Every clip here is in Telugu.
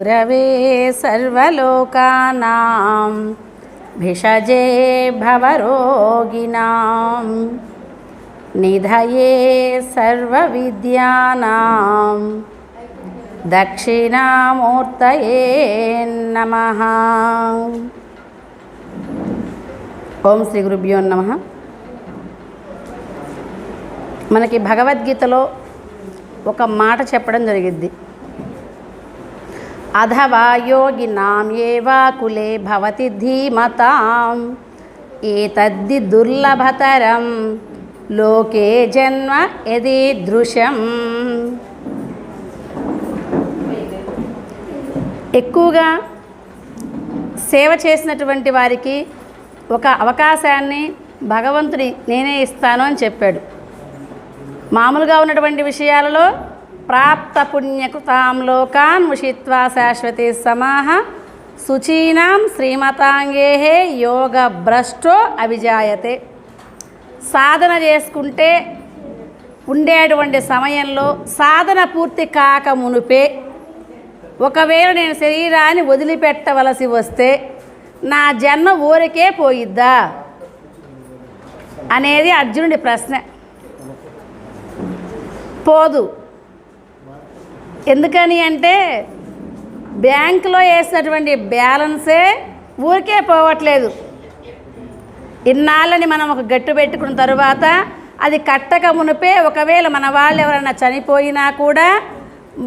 रवे सर्वलोकानां भिषजे भवरोगिणां निधये सर्वविद्यानां दक्षिणामूर्तये नमः ఓం శ్రీ గురుభ్యో నమ మనకి భగవద్గీతలో ఒక మాట చెప్పడం జరిగిద్ది అథవా యోగినాం ఏవా కులే భవతి ధీమతాం. ఏతద్ది దుర్లభతరం. లోకే జన్మ యదీదృశం ఎక్కువగా సేవ చేసినటువంటి వారికి ఒక అవకాశాన్ని భగవంతుడి నేనే ఇస్తాను అని చెప్పాడు. మామూలుగా ఉన్నటువంటి విషయాలలో ప్రాప్త పుణ్యకృతాం లోకాన్ ముషిత్వా శాశ్వతి సమాహ. శుచీనాం శ్రీమతాంగే యోగ భ్రష్టో అభిజాయతే. సాధన చేసుకుంటే ఉండేటువంటి సమయంలో సాధన పూర్తి కాక మునుపే ఒకవేళ నేను శరీరాన్ని వదిలిపెట్టవలసి వస్తే నా జన్మ ఊరికే పోయిద్దా? అనేది అర్జునుడి ప్రశ్న. పోదు. ఎందుకని అంటే బ్యాంకులో వేసినటువంటి బ్యాలెన్సే ఊరికే పోవట్లేదు. ఇన్నాళ్ళని మనం ఒక గట్టు పెట్టుకున్న తర్వాత అది కట్టక మునిపే ఒకవేళ మన వాళ్ళు ఎవరైనా చనిపోయినా కూడా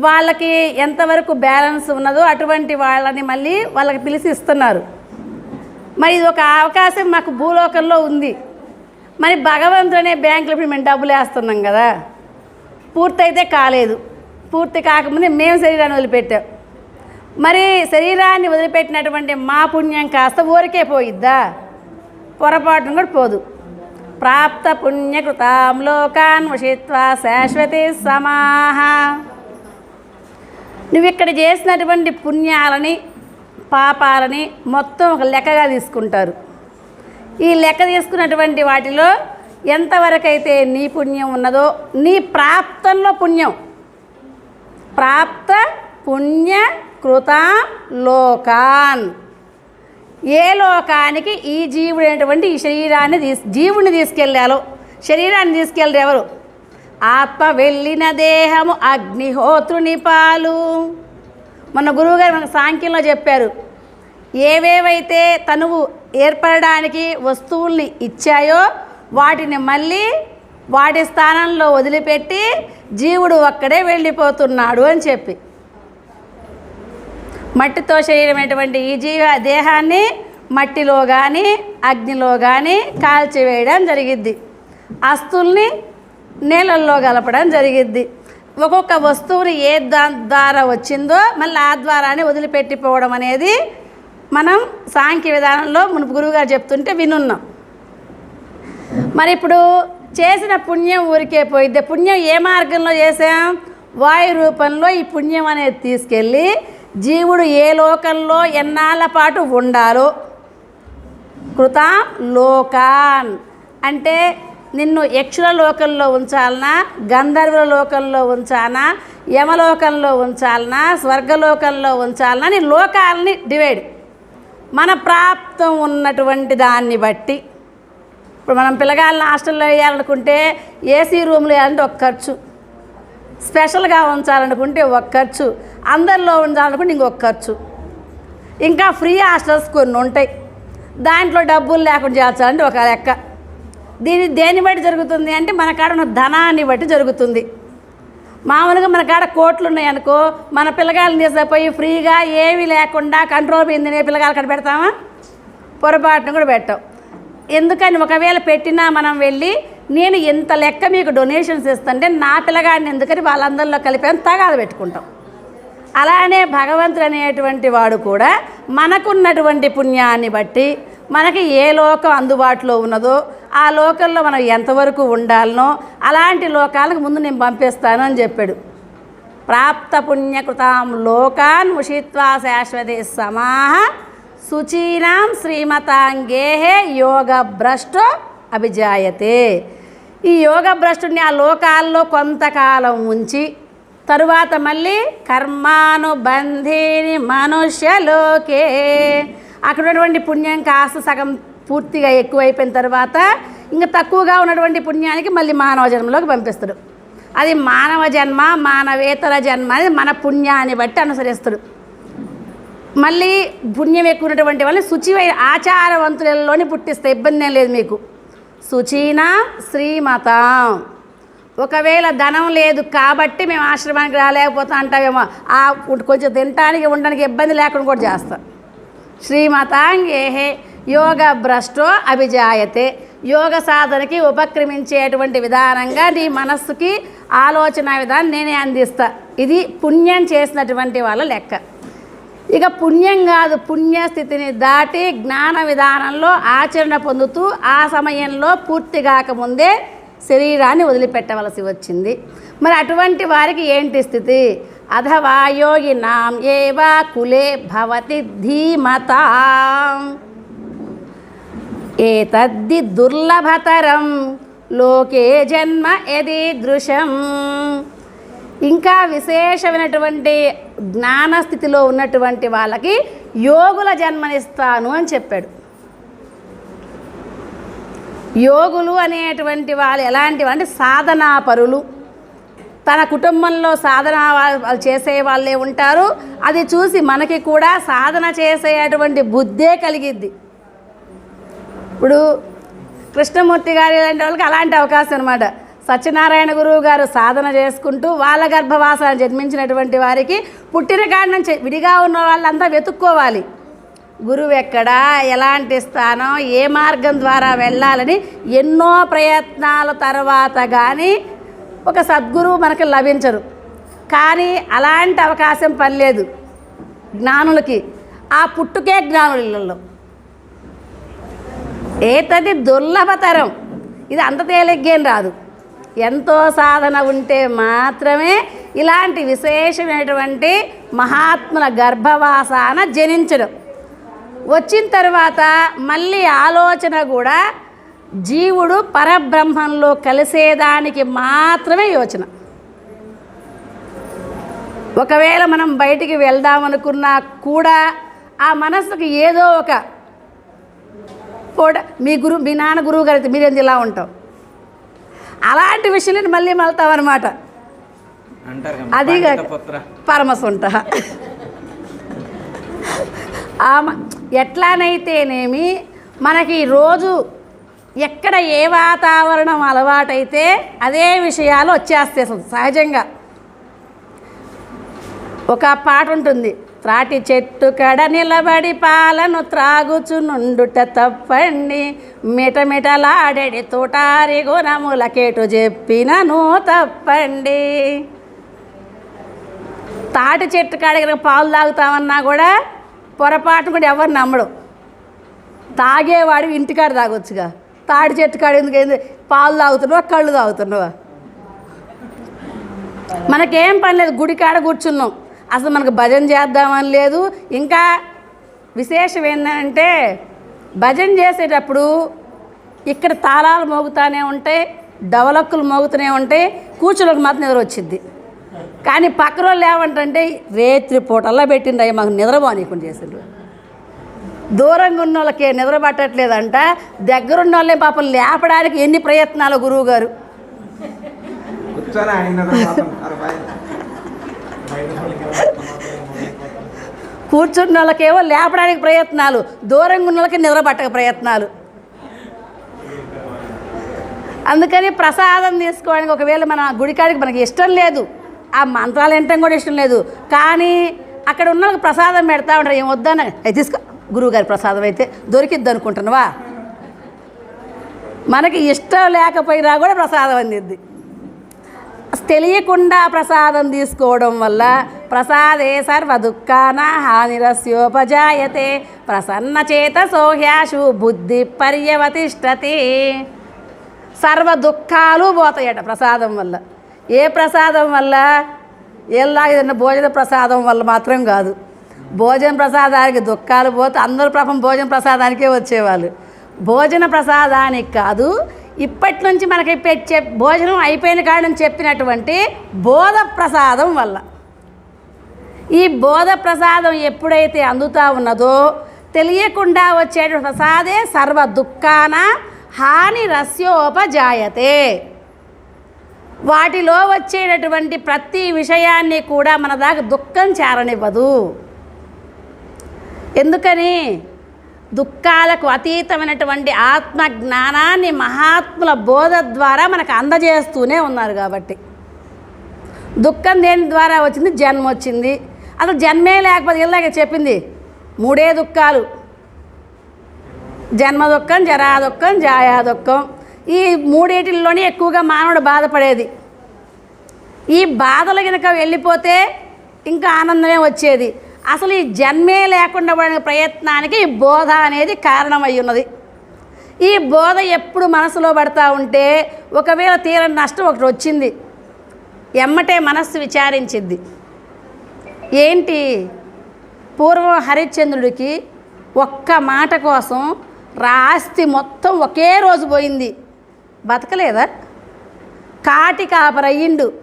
వాళ్ళకి ఎంతవరకు బ్యాలెన్స్ ఉన్నదో అటువంటి వాళ్ళని మళ్ళీ వాళ్ళకి పిలిచి ఇస్తున్నారు. మరి ఇది ఒక అవకాశం మాకు భూలోకంలో ఉంది. మరి భగవంతుడనే బ్యాంకులో ఇప్పుడు మేము డబ్బులు వేస్తున్నాం కదా. పూర్తయితే కాలేదు. పూర్తి కాకముందే మేము శరీరాన్ని వదిలిపెట్టాం. మరి శరీరాన్ని వదిలిపెట్టినటువంటి మా పుణ్యం కాస్త ఊరికే పోయిద్దా? పొరపాటును కూడా పోదు. ప్రాప్త పుణ్యకృతాం లోకాన్ వశిత్వా శాశ్వతి సమాహ. నువ్వు ఇక్కడ చేసినటువంటి పుణ్యాలని పాపాలని మొత్తం ఒక లెక్కగా తీసుకుంటారు. ఈ లెక్క తీసుకున్నటువంటి వాటిలో ఎంతవరకైతే నీ పుణ్యం ఉన్నదో నీ ప్రాప్తంలో పుణ్యం ప్రాప్త పుణ్య లోకాన్. ఏ లోకానికి ఈ జీవుడైనటువంటి ఈ శరీరాన్ని తీసు జీవుడిని తీసుకెళ్ళాలో శరీరాన్ని తీసుకెళ్ళరు ఎవరు? ఆత్మ వెళ్ళిన దేహము అగ్నిహోత్రుని పాలు. మన గురువుగారు మన సాంఖ్యంలో చెప్పారు ఏవేవైతే తనువు ఏర్పడడానికి వస్తువుల్ని ఇచ్చాయో వాటిని మళ్ళీ వాటి స్థానంలో వదిలిపెట్టి జీవుడు ఒక్కడే వెళ్ళిపోతున్నాడు అని చెప్పి. మట్టితో శరీరమైనటువంటి ఈ జీవ దేహాన్ని మట్టిలో కానీ అగ్నిలో కానీ కాల్చివేయడం జరిగిద్ది. అస్తుల్ని నీళ్ళల్లో కలపడం జరిగిద్ది. ఒక్కొక్క వస్తువుని ఏ దా ద్వారా వచ్చిందో మళ్ళీ ఆ ద్వారానే వదిలిపెట్టిపోవడం అనేది మనం సాంఖ్య విధానంలో మన గురువుగారు చెప్తుంటే వినున్నాం. మరి ఇప్పుడు చేసిన పుణ్యం ఊరికే పోయిద్ది. పుణ్యం ఏ మార్గంలో చేసాం వాయు రూపంలో ఈ పుణ్యం అనేది తీసుకెళ్ళి జీవుడు ఏ లోకంలో ఎన్నాళ్ళ పాటు ఉండాలో. కృతాం లోకాన్. అంటే నిన్ను యక్షుల లోకంలో ఉంచాలనా? గంధర్వుల లోకంలో ఉంచానా? యమలోకంలో ఉంచాలనా? స్వర్గలోకంలో ఉంచాలనా? నీ లోకాలని డివైడ్ మన ప్రాప్తం ఉన్నటువంటి దాన్ని బట్టి. ఇప్పుడు మనం పిల్లగాళ్ళని హాస్టల్లో వేయాలనుకుంటే ఏసీ రూమ్లో వేయాలంటే ఒక ఖర్చు. స్పెషల్గా ఉంచాలనుకుంటే ఒక ఖర్చు. అందరిలో ఉంచాలనుకుంటే ఇంకొక ఖర్చు. ఇంకా ఫ్రీ హాస్టల్స్ కొన్ని ఉంటాయి. దాంట్లో డబ్బులు లేకుండా చేర్చాలంటే ఒక లెక్క. దీని దేన్ని బట్టి జరుగుతుంది అంటే మన కాడ ఉన్న ధనాన్ని బట్టి జరుగుతుంది. మామూలుగా మన కాడ కోట్లు ఉన్నాయనుకో మన పిల్లగాళ్ళని తీసుకుపోయి ఫ్రీగా ఏమీ లేకుండా కంట్రోల్ పోయింది పిల్లగాళ్ళ కాడ పెడతామా పొరపాటును కూడా పెట్టాం. ఎందుకని ఒకవేళ పెట్టినా మనం వెళ్ళి నేను ఇంత లెక్క మీకు డొనేషన్స్ ఇస్తుంటే నా పిల్లగాడిని ఎందుకని వాళ్ళందరిలో కలిపాను తగాద పెట్టుకుంటాం. అలానే భగవంతుడు అనేటువంటి వాడు కూడా మనకున్నటువంటి పుణ్యాన్ని బట్టి మనకి ఏ లోకం అందుబాటులో ఉన్నదో ఆ లోకంలో మనం ఎంతవరకు ఉండాలనో అలాంటి లోకాలకు ముందు నేను పంపిస్తాను అని చెప్పాడు. ప్రాప్త పుణ్యకృతాం లోకాన్ ముషిత్వా శాశ్వతి సమాహ శుచీనాం శ్రీమతాంగే యోగ భ్రష్ట అభిజాయతే. ఈ యోగ భ్రష్టుని ఆ లోకాల్లో కొంతకాలం ఉంచి తరువాత మళ్ళీ కర్మానుబంధిని మనుష్యలోకే. అక్కడ ఉన్నటువంటి పుణ్యం కాస్త సగం పూర్తిగా ఎక్కువైపోయిన తర్వాత ఇంకా తక్కువగా ఉన్నటువంటి పుణ్యానికి మళ్ళీ మానవ జన్మలోకి పంపిస్తాడు అది మానవ జన్మ మానవేతర జన్మ అనేది మన పుణ్యాన్ని బట్టి అనుసరిస్తాడు మళ్ళీ పుణ్యం ఎక్కువ ఉన్నటువంటి వాళ్ళని శుచివై ఆచారవంతులలోనే పుట్టిస్తే ఇబ్బంది ఏం లేదు మీకు. శుచీన శ్రీమతం. ఒకవేళ ధనం లేదు కాబట్టి మేము ఆశ్రమానికి రాలేకపోతా అంటావేమో. ఆ కొంచెం తినటానికి ఉండడానికి ఇబ్బంది లేకుండా కూడా చేస్తాం. శ్రీమతాంగేహే యోగ భ్రష్టో అభిజాయతే. యోగ సాధనకి ఉపక్రమించేటువంటి విధానంగా నీ మనస్సుకి ఆలోచన విధానం నేనే అందిస్తా. ఇది పుణ్యం చేసినటువంటి వాళ్ళ లెక్క. ఇక పుణ్యం కాదు పుణ్యస్థితిని దాటి జ్ఞాన విధానంలో ఆచరణ పొందుతూ ఆ సమయంలో పూర్తి కాకముందే శరీరాన్ని వదిలిపెట్టవలసి వచ్చింది. మరి అటువంటి వారికి ఏంటి స్థితి? అథవా యోగినాం ఏవా కులే భవతి ధీమత. ఏతద్ది దుర్లభతరం లోకే జన్మ యదీదృశం. ఇంకా విశేషమైనటువంటి జ్ఞాన స్థితిలో ఉన్నటువంటి వాళ్ళకి యోగుల జన్మనిస్తాను అని చెప్పాడు. యోగులు అనేటువంటి వాళ్ళు ఎలాంటి అంటే సాధనాపరులు. తన కుటుంబంలో సాధన వాళ్ళు చేసే వాళ్ళే ఉంటారు. అది చూసి మనకి కూడా సాధన చేసేటువంటి బుద్ధే కలిగిద్ది. ఇప్పుడు కృష్ణమూర్తి గారి లాంటి వాళ్ళకి అలాంటి అవకాశం అనమాట సత్యనారాయణ గురువు గారు సాధన చేసుకుంటూ వాళ్ళ గర్భవాసాన్ని జన్మించినటువంటి వారికి పుట్టిన కాడి నుంచి విడిగా ఉన్న వాళ్ళంతా వెతుక్కోవాలి. గురువు ఎక్కడా ఎలాంటి స్థానం ఏ మార్గం ద్వారా వెళ్ళాలని ఎన్నో ప్రయత్నాల తర్వాత కానీ ఒక సద్గురువు మనకు లభించరు. కానీ అలాంటి అవకాశం పనిలేదు జ్ఞానులకి. ఆ పుట్టుకే జ్ఞానులలో. ఏతది దుర్లభతరం. ఇది అంత తేలిగ్గేం రాదు. ఎంతో సాధన ఉంటే మాత్రమే ఇలాంటి విశేషమైనటువంటి మహాత్ముల గర్భవాసాన జనించడం. వచ్చిన తర్వాత మళ్ళీ ఆలోచన కూడా జీవుడు పరబ్రహ్మంలో కలిసేదానికి మాత్రమే యోచన. ఒకవేళ మనం బయటికి వెళ్దామనుకున్నా కూడా ఆ మనసుకు ఏదో ఒక కూడా మీ గురు మీ నాన్న గురువు గారు మీరేంది ఇలా ఉంటాం అలాంటి విషయాలను మళ్ళీ మళ్తాం అనమాట అంటారు కదా, అది పరమసుంట. ఎట్లానైతేనేమి మనకి రోజు ఎక్కడ ఏ వాతావరణం అలవాటైతే అదే విషయాలు వచ్చేస్తాయి అసలు సహజంగా. ఒక పాట ఉంటుంది. త్రాటి చెట్టు కడ నిలబడి పాలను త్రాగుచునుండుట తప్పండి. మిటమిటలాడెడి తోటారి గుణములకేటు చెప్పినను తప్పండి. తాటి చెట్టు కాడ పాలు తాగుతామన్నా కూడా పొరపాటు కూడా ఎవరు నమ్మడు. తాగేవాడు ఇంటికాడ తాగొచ్చుగా. తాటి చెట్టు కాడ ఎందుకు ఏంది? పాలు తాగుతున్నావా కళ్ళు తాగుతున్నావా? మనకేం పని లేదు గుడి కాడ కూర్చున్నాం. అసలు మనకు భజన చేద్దామని లేదు. ఇంకా విశేషం ఏంటంటే భజన చేసేటప్పుడు ఇక్కడ తాళాలు మోగుతానే ఉంటాయి డవలక్కులు మోగుతూనే ఉంటాయి కూచులకు మాత్రం నిద్ర వచ్చింది కానీ పక్కన వాళ్ళు ఏమంటే రేత్రి పూటల్లా పెట్టిండ్రు అయ్యి మాకు నిద్రపోనీయకుండా చేసిండ్రు. దూరంగా ఉన్న వాళ్ళకి నిద్ర పట్టట్లేదంట. దగ్గరున్న వాళ్ళే పాపం లేపడానికి ఎన్ని ప్రయత్నాలు గురువు గారు కూర్చొని కూర్చున్న వాళ్ళకేమో లేపడానికి ప్రయత్నాలు దూరంగా ఉన్న వాళ్ళకి నిద్రపట్టక ప్రయత్నాలు. అందుకని ప్రసాదం తీసుకోవడానికి ఒకవేళ మన గుడికాడికి మనకి ఇష్టం లేదు ఆ మంత్రాలు వినటం కూడా ఇష్టం లేదు కానీ అక్కడ ఉన్న వాళ్ళకి ప్రసాదం పెడతా ఉంటారు. ఏం వద్దన్న అయితే తీసుకో గురువుగారి ప్రసాదం అయితే దొరికిద్ది అనుకుంటున్నావా? మనకి ఇష్టం లేకపోయినా కూడా ప్రసాదం అందిద్ది. తెలియకుండా ప్రసాదం తీసుకోవడం వల్ల ప్రసాదే సర్వ దుఃఖాన హానిరస్యోపజాయతే. ప్రసన్న చేత సోహ్యాశు బుద్ధి పర్యవతిష్టతి. సర్వ దుఃఖాలు పోతాయట ప్రసాదం వల్ల. ఏ ప్రసాదం వల్ల? ఎలా భోజన ప్రసాదం వల్ల మాత్రం కాదు. భోజన ప్రసాదానికి దుఃఖాలు పోతే అందరూ పాపం భోజన ప్రసాదానికే వచ్చేవాళ్ళు. భోజన ప్రసాదానికి కాదు ఇప్పటి నుంచి మనకి పెట్టే భోజనం అయిపోయిన కాడని చెప్పినటువంటి బోధ ప్రసాదం వల్ల. ఈ బోధ ప్రసాదం ఎప్పుడైతే అందుతా ఉన్నదో తెలియకుండా వచ్చే ప్రసాదే సర్వ దుఃఖాన హాని రస్యోపజాయతే. వాటిలో వచ్చేటటువంటి ప్రతి విషయాన్ని కూడా మన దాకా దుఃఖం చేరనివ్వదు. ఎందుకని? దుఃఖాలకు అతీతమైనటువంటి ఆత్మ జ్ఞానాన్ని మహాత్ముల బోధ ద్వారా మనకు అందజేస్తూనే ఉన్నారు కాబట్టి. దుఃఖం దేని ద్వారా వచ్చింది? జన్మ వచ్చింది అసలు జన్మే లేకపోతే ఇలాగే చెప్పింది. మూడే దుఃఖాలు. జన్మ దుఃఖం జరా దుఃఖం జాయా దుఃఖం. ఈ మూడేటిల్లోనే ఎక్కువగా మానవుడు బాధపడేది. ఈ బాధలు కనుక వెళ్ళిపోతే ఇంకా ఆనందమే వచ్చేది. అసలు ఈ జన్మే లేకుండా పడిన ప్రయత్నానికి ఈ బోధ అనేది కారణమై ఉన్నది. ఈ బోధ ఎప్పుడు మనసులో పడతా ఉంటే ఒకవేళ తీరని నష్టం ఒకటి వచ్చింది. ఎమ్మటే మనస్సు విచారించింది ఏంటి? పూర్వం హరిశ్చంద్రుడికి ఒక్క మాట కోసం రాస్తి మొత్తం ఒకే రోజు పోయింది. బతకలేదా? కాటి కాపరయ్యిండు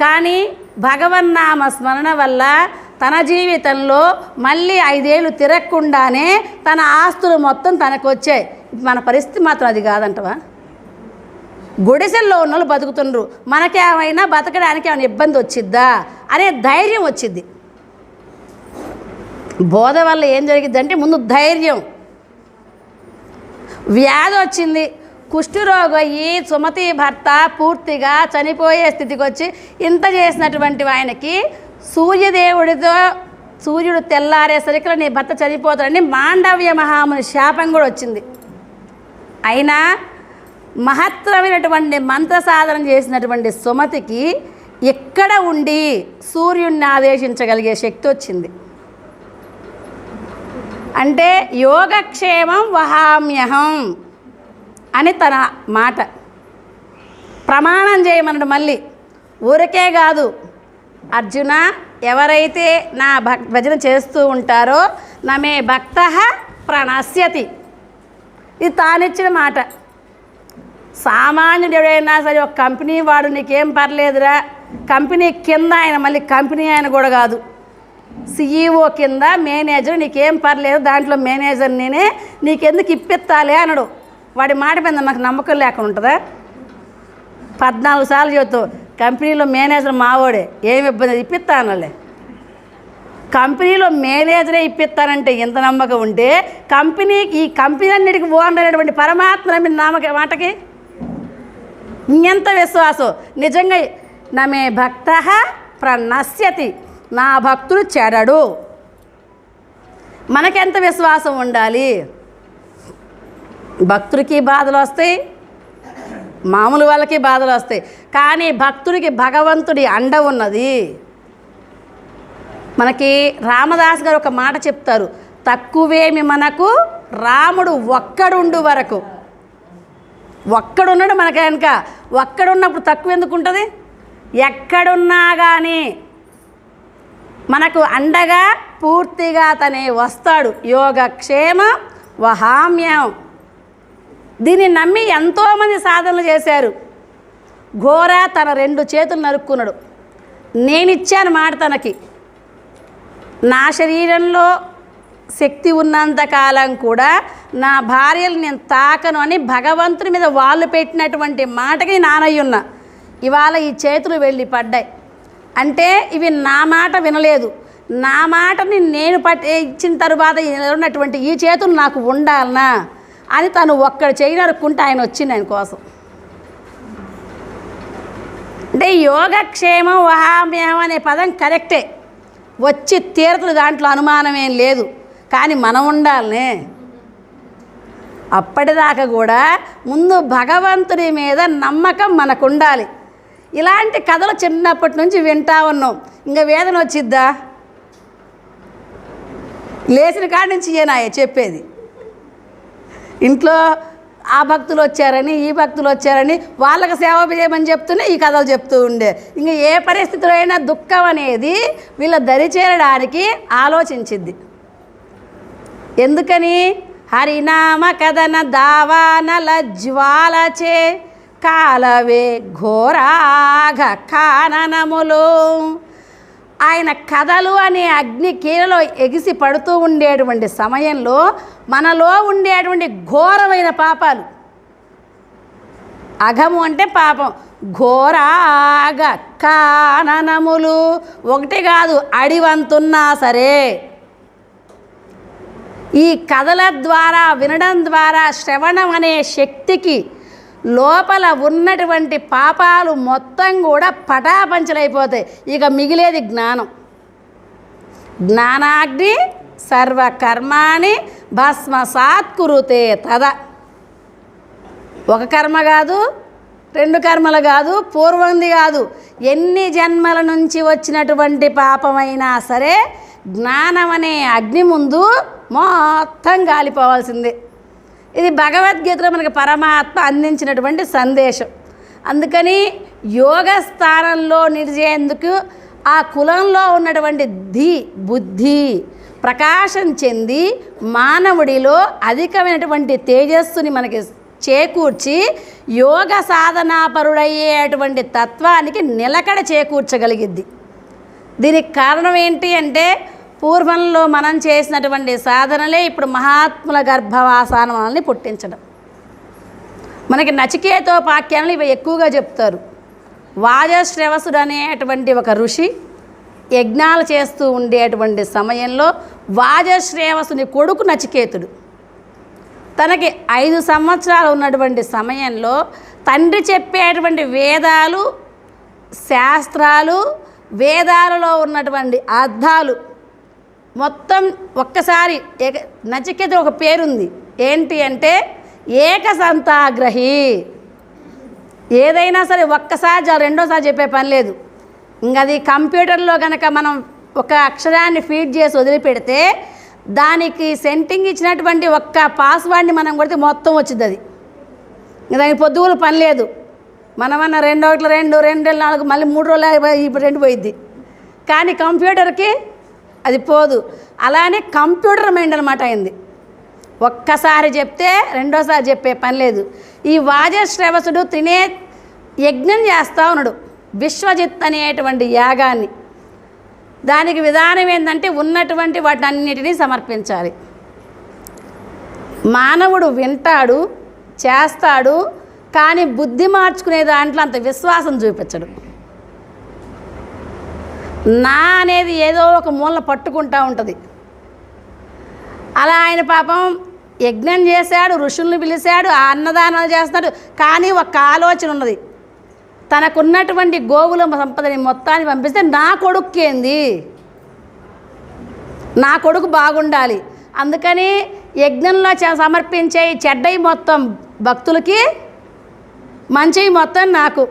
కానీ భగవన్నామ స్మరణ వల్ల తన జీవితంలో మళ్ళీ ఐదేళ్ళు తిరగకుండానే తన ఆస్తులు మొత్తం తనకు వచ్చాయి మన పరిస్థితి మాత్రం అది కాదంటవా? గుడిసెల్లో ఉన్న వాళ్ళు బతుకుతుండ్రు. మనకేమైనా బతకడానికి ఏమైనా ఇబ్బంది వచ్చిద్దా? అనే ధైర్యం వచ్చింది. బోధ వల్ల ఏం జరిగిద్దంటే ముందు ధైర్యం. వ్యాధి వచ్చింది. కుష్ఠరోగం అయ్యి సుమతి భర్త పూర్తిగా చనిపోయే స్థితికి వచ్చి ఇంత చేసినటువంటి ఆయనకి సూర్యదేవుడితో సూర్యుడు తెల్లారేసరికి నీ భర్త చనిపోతాడని మాండవ్య మహాముని శాపం కూడా వచ్చింది. అయినా మహత్తరమైనటువంటి మంత్ర సాధన చేసినటువంటి సుమతికి ఎక్కడ ఉండి సూర్యుడిని ఆదేశించగలిగే శక్తి వచ్చింది. అంటే యోగక్షేమం వహామ్యహం అని తన మాట. ప్రమాణం చేయమన్నాడు మళ్ళీ. ఊరికే కాదు. అర్జున ఎవరైతే నా భక్ భజన చేస్తూ ఉంటారో నమే భక్త ప్రణశ్యతి. ఇది తానిచ్చిన మాట. సామాన్యుడు ఎవడైనా సరే ఒక కంపెనీ వాడు నీకేం పర్లేదురా. కంపెనీ కింద ఆయన మళ్ళీ కంపెనీ ఆయన కూడా కాదు. సిఈఓ కింద మేనేజర్ నీకేం పర్లేదు దాంట్లో మేనేజర్ నేనే నీకెందుకు ఇప్పిస్తాలి అనడు. వాడి మాట మీద నాకు నమ్మకం లేకుండా ఉంటుందా? పద్నాలుగు సార్లు చెబుతావు కంపెనీలో మేనేజర్ మావోడే ఏమి ఇబ్బంది? ఇప్పిస్తానలే కంపెనీలో మేనేజరే ఇప్పిస్తానంటే ఎంత నమ్మకం ఉంటే కంపెనీకి ఈ కంపెనీ అన్నిటికీ ఓనర్ అనేటువంటి పరమాత్మ నమ్మిన నామక మాటకి? ఇంకెంత విశ్వాసం. నిజంగా నమే భక్త ప్రణశ్యతి నా భక్తుడు చెడడు మనకెంత విశ్వాసం ఉండాలి? భక్తుడికి బాధలు వస్తాయి మామూలు వాళ్ళకి బాధలు వస్తాయి. కానీ భక్తుడికి భగవంతుడి అండ ఉన్నది. మనకి రామదాస్ గారు ఒక మాట చెప్తారు తక్కువేమి మనకు రాముడు ఒక్కడుండు వరకు. ఒక్కడున్నాడు మనకి కనుక ఒక్కడున్నప్పుడు తక్కువ ఎందుకు ఉంటుంది? ఎక్కడున్నా కానీ మనకు అండగా పూర్తిగా తనే వస్తాడు. యోగక్షేమ వహామ్యం. దీన్ని నమ్మి ఎంతోమంది సాధనలు చేశారు. ఘోర తన రెండు చేతులు నరుక్కున్నాడు. నేనిచ్చాను మాట తనకి. నా శరీరంలో శక్తి ఉన్నంత కాలం కూడా నా భార్యలు నేను తాకను అని భగవంతుని మీద వాళ్ళు పెట్టినటువంటి మాటకి నానయ్యున్నా ఇవాళ ఈ చేతులు వెళ్ళి పడ్డాయి. అంటే ఇవి నా మాట వినలేదు. నా మాటని నేను పట్టి ఇచ్చిన తరువాత ఉన్నటువంటి ఈ చేతులు నాకు ఉండాలనా? అని తను ఒక్కడు చేయి నరుక్కుంటే ఆయన వచ్చింది ఆయన కోసం. అంటే యోగక్షేమం వహామ్యం అనే పదం కరెక్టే. వచ్చి తీరతలు దాంట్లో అనుమానం ఏం లేదు. కానీ మనం ఉండాలనే. అప్పటిదాకా కూడా ముందు భగవంతుడి మీద నమ్మకం మనకు ఉండాలి ఇలాంటి కథలు చిన్నప్పటి నుంచి వింటా ఉన్నాం. ఇంకా వేదన వచ్చిద్దా? లేచిన కాడి నుంచి ఏనాయే చెప్పేది. ఇంట్లో ఆ భక్తులు వచ్చారని ఈ భక్తులు వచ్చారని వాళ్ళకి సేవ చేయమని చెప్తూనే ఈ కథలు చెప్తూ ఉండే. ఇంకా ఏ పరిస్థితిలో అయినా దుఃఖం అనేది వీళ్ళ దరి చేరడానికి ఆలోచించింది ఎందుకని? హరినామ కథన దావానల జ్వాలచే కాలవే ఘోరాఘ కాననములు ఆయన కథలు అనే అగ్ని కీలలో ఎగిసి పడుతూ ఉండేటువంటి సమయంలో మనలో ఉండేటువంటి ఘోరమైన పాపాలు. అఘము అంటే పాపం. ఘోరాగ కాననములు ఒకటి కాదు అడివంతున్నా సరే. ఈ కథల ద్వారా వినడం ద్వారా శ్రవణం అనే శక్తికి లోపల ఉన్నటువంటి పాపాలు మొత్తం కూడా పటాపంచలైపోతాయి. ఇక మిగిలేది జ్ఞానం. జ్ఞానాగ్ని సర్వకర్మాణి భస్మ సాత్కురుతే తద. ఒక కర్మ కాదు రెండు కర్మలు కాదు పూర్వంది కాదు. ఎన్ని జన్మల నుంచి వచ్చినటువంటి పాపమైనా సరే జ్ఞానం అనే అగ్ని ముందు మొత్తం కాలిపోవాల్సిందే ఇది భగవద్గీతలో మనకి పరమాత్మ అందించినటువంటి సందేశం. అందుకని యోగ స్థానంలో నిలిచేందుకు ఆ కులంలో ఉన్నటువంటి ధి బుద్ధి ప్రకాశం చెంది మానవుడిలో అధికమైనటువంటి తేజస్సుని మనకి చేకూర్చి యోగ సాధనాపరుడయ్యేటువంటి తత్వానికి నిలకడ చేకూర్చగలిగిద్ది. దీనికి కారణం ఏంటి అంటే పూర్వంలో మనం చేసినటువంటి సాధనలే ఇప్పుడు మహాత్ముల గర్భవాసానాలని పుట్టించడం. మనకి నచికేతోపాఖ్యానాలు ఇవి ఎక్కువగా చెప్తారు. వాజశ్రవసుడు అనేటువంటి ఒక ఋషి యజ్ఞాలు చేస్తూ ఉండేటువంటి సమయంలో వాజశ్రేవసుని కొడుకు నచికేతుడు. తనకి ఐదు సంవత్సరాలు ఉన్నటువంటి సమయంలో తండ్రి చెప్పేటువంటి వేదాలు శాస్త్రాలు వేదాలలో ఉన్నటువంటి అర్థాలు మొత్తం ఒక్కసారి ఏక నచికేత ఒక పేరుంది. ఏంటి అంటే ఏక సంతాగ్రహి ఏదైనా సరే ఒక్కసారి రెండోసారి చెప్పే పని లేదు. ఇంకా అది కంప్యూటర్లో కనుక మనం ఒక అక్షరాన్ని ఫీడ్ చేసి వదిలిపెడితే దానికి సెంటింగ్ ఇచ్చినటువంటి ఒక్క పాస్వర్డ్ని మనం కొడితే మొత్తం వచ్చింది అది ఇంకా దానికి పొద్దుగులు పని లేదు. మనమన్న రెండు ఒకటి రెండు రెండు నాలుగు మళ్ళీ మూడు రోజులు ఇప్పుడు రెండు పోయిద్ది. కానీ కంప్యూటర్కి అది పోదు. అలానే కంప్యూటర్ మైండ్ అనమాట అయింది. ఒక్కసారి చెప్తే రెండోసారి చెప్పే పని లేదు. ఈ వాజశ్రవసుడు తినే యజ్ఞం చేస్తా ఉన్నాడు. విశ్వజిత్ అనేటువంటి యాగాన్ని. దానికి విధానం ఏంటంటే ఉన్నటువంటి వాటన్నిటినీ సమర్పించాలి. మానవుడు వింటాడు చేస్తాడు కానీ బుద్ధి మార్చుకునే దాంట్లో అంత విశ్వాసం చూపించడు. నా అనేది ఏదో ఒక మూల పట్టుకుంటా ఉంటుంది. అలా ఆయన పాపం యజ్ఞం చేశాడు ఋషుల్ని పిలిచాడు ఆ అన్నదానాలు చేస్తున్నాడు కానీ ఒక ఆలోచన ఉన్నది. తనకున్నటువంటి గోవుల సంపదని మొత్తాన్ని పంపిస్తే నా కొడుక్కేంది నా కొడుకు బాగుండాలి. అందుకని యజ్ఞంలో చ- సమర్పించే ఈ చెడ్డయి మొత్తం భక్తులకి మంచి మొత్తం నాకు.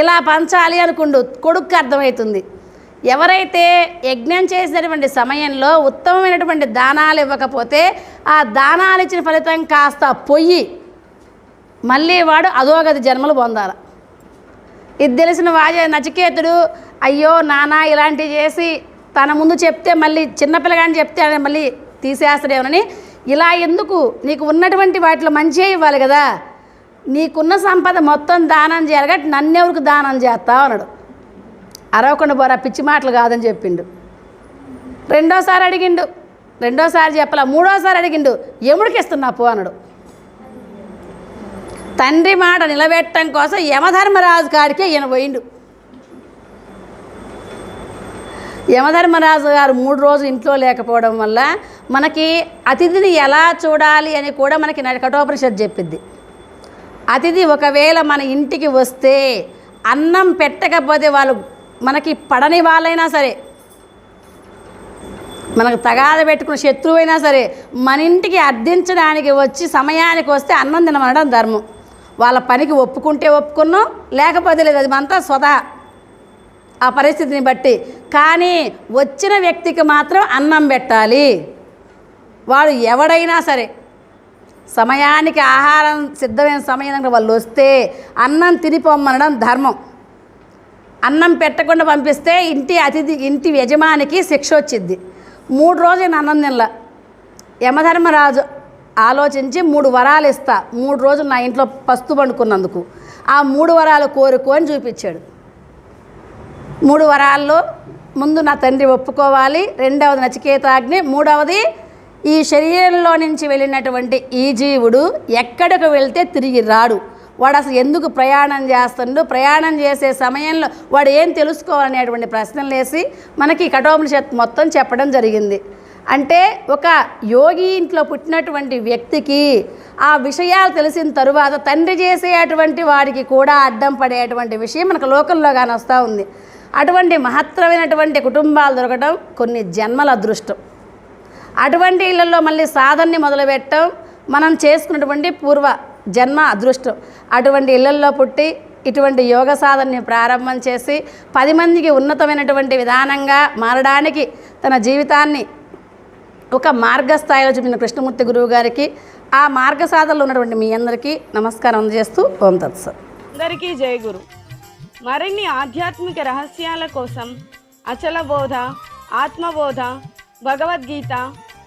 ఇలా పంచాలి అనుకుండు కొడుకు అర్థమవుతుంది. ఎవరైతే యజ్ఞం చేసినటువంటి సమయంలో ఉత్తమమైనటువంటి దానాలు ఇవ్వకపోతే ఆ దానాలు ఇచ్చిన ఫలితం కాస్త పొయ్యి. మళ్ళీ వాడు అధోగతి జన్మలు పొందాలి. ఇది తెలిసిన వాజ నచికేతుడు అయ్యో నానా ఇలాంటివి చేసి తన ముందు చెప్తే మళ్ళీ చిన్నపిల్లగాని చెప్తే ఆయన మళ్ళీ తీసేస్తాడేమోనని ఇలా ఎందుకు? నీకు ఉన్నటువంటి వాటిలో మంచిగా ఇవ్వాలి కదా. నీకున్న సంపద మొత్తం దానం చేయాలి కాబట్టి నన్నెవరికి దానం చేస్తావు అన్నాడు. అరవకుండా బోరా పిచ్చి మాటలు కాదని చెప్పిండు. రెండోసారి అడిగిండు. రెండోసారి చెప్పలా మూడోసారి అడిగిండు. ఎముడికి ఇస్తున్నా పో అన్నాడు. తండ్రి మాట నిలబెట్టడం కోసం యమధర్మరాజు కాడికే ఈయన పోయిండు. యమధర్మరాజు గారు మూడు రోజులు ఇంట్లో లేకపోవడం వల్ల మనకి అతిథిని ఎలా చూడాలి అని కూడా మనకి న- కఠోపనిషత్ చెప్పిద్ది అతిథి ఒకవేళ మన ఇంటికి వస్తే అన్నం పెట్టకపోతే వాళ్ళు మనకి పడని వాళ్ళైనా సరే మనకు తగాద పెట్టుకున్న శత్రువైనా సరే మన ఇంటికి అర్థించడానికి వచ్చి సమయానికి వస్తే అన్నం తినమనడం ధర్మం. వాళ్ళ పనికి ఒప్పుకుంటే ఒప్పుకున్నాం లేకపోతే లేదు అది మనతో స్వతహా ఆ పరిస్థితిని బట్టి. కానీ వచ్చిన వ్యక్తికి మాత్రం అన్నం పెట్టాలి. వాడు ఎవడైనా సరే సమయానికి ఆహారం సిద్ధమైన సమయానికి వాళ్ళు వస్తే అన్నం తినిపోమ్మనడం ధర్మం. అన్నం పెట్టకుండా పంపిస్తే ఇంటి అతిథి ఇంటి యజమానికి శిక్ష వచ్చింది మూడు రోజులు అన్నం తినలా. యమధర్మరాజు ఆలోచించి మూడు వరాలు ఇస్తా. మూడు రోజులు నా ఇంట్లో పస్తు పండుకున్నందుకు. ఆ మూడు వరాలు కోరుకోని చూపించాడు. మూడు వరాల్లో ముందు నా తండ్రి ఒప్పుకోవాలి రెండవది నచికేతాగ్ని మూడవది ఈ శరీరంలో నుంచి వెళ్ళినటువంటి ఈ జీవుడు ఎక్కడికి వెళ్తే తిరిగి రాడు. వాడు అసలు ఎందుకు ప్రయాణం చేస్తుండు? ప్రయాణం చేసే సమయంలో వాడు ఏం తెలుసుకోవాలనేటువంటి ప్రశ్నలు వేసి మనకి కఠోపనిషత్ మొత్తం చెప్పడం జరిగింది. అంటే ఒక యోగి ఇంట్లో పుట్టినటువంటి వ్యక్తికి ఆ విషయాలు తెలిసిన తరువాత తండ్రి చేసేటువంటి వాడికి కూడా అడ్డం పడేటువంటి విషయం మనకు లోకల్లో కానీ వస్తూ ఉంది. అటువంటి మహత్తరమైనటువంటి కుటుంబాలు దొరకడం కొన్ని జన్మల అదృష్టం. అటువంటి ఇళ్ళలో మళ్ళీ సాధనని మొదలుపెట్టడం మనం చేసుకున్నటువంటి పూర్వ జన్మ అదృష్టం. అటువంటి ఇళ్ళల్లో పుట్టి ఇటువంటి యోగ సాధనని ప్రారంభం చేసి పది మందికి ఉన్నతమైనటువంటి విధానంగా మారడానికి తన జీవితాన్ని ఒక మార్గస్థాయిలో చూపిన కృష్ణమూర్తి గురువు గారికి ఆ మార్గ సాధనలో ఉన్నటువంటి మీ అందరికీ నమస్కారం అందజేస్తూ ఓం తత్సత్ అందరికీ జయ గురు. మరిన్ని ఆధ్యాత్మిక రహస్యాల కోసం అచల బోధ ఆత్మబోధ భగవద్గీత